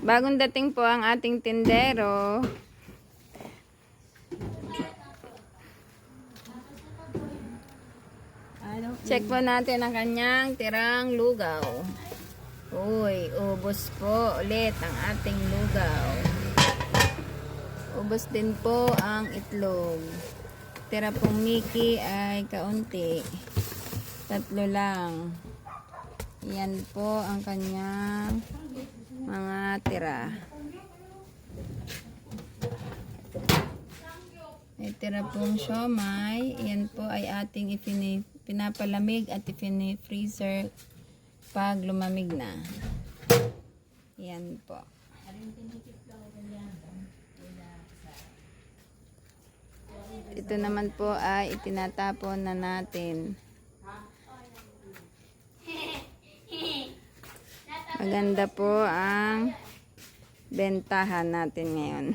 Bagong dating po ang ating tindero. Check po natin ang kanyang tirang lugaw. Uy, ubos po ulit ang ating lugaw. Ubos din po ang itlog. Tira pong Mickey ay kaunti. Tatlo lang. Yan po ang kanyang mga tira. May tira pong siomay. Yan po ay ating pinapalamig at ipini-freezer pag lumamig na. Yan po. Ito naman po ay itinatapon na natin. Maganda po ang bentahan natin ngayon.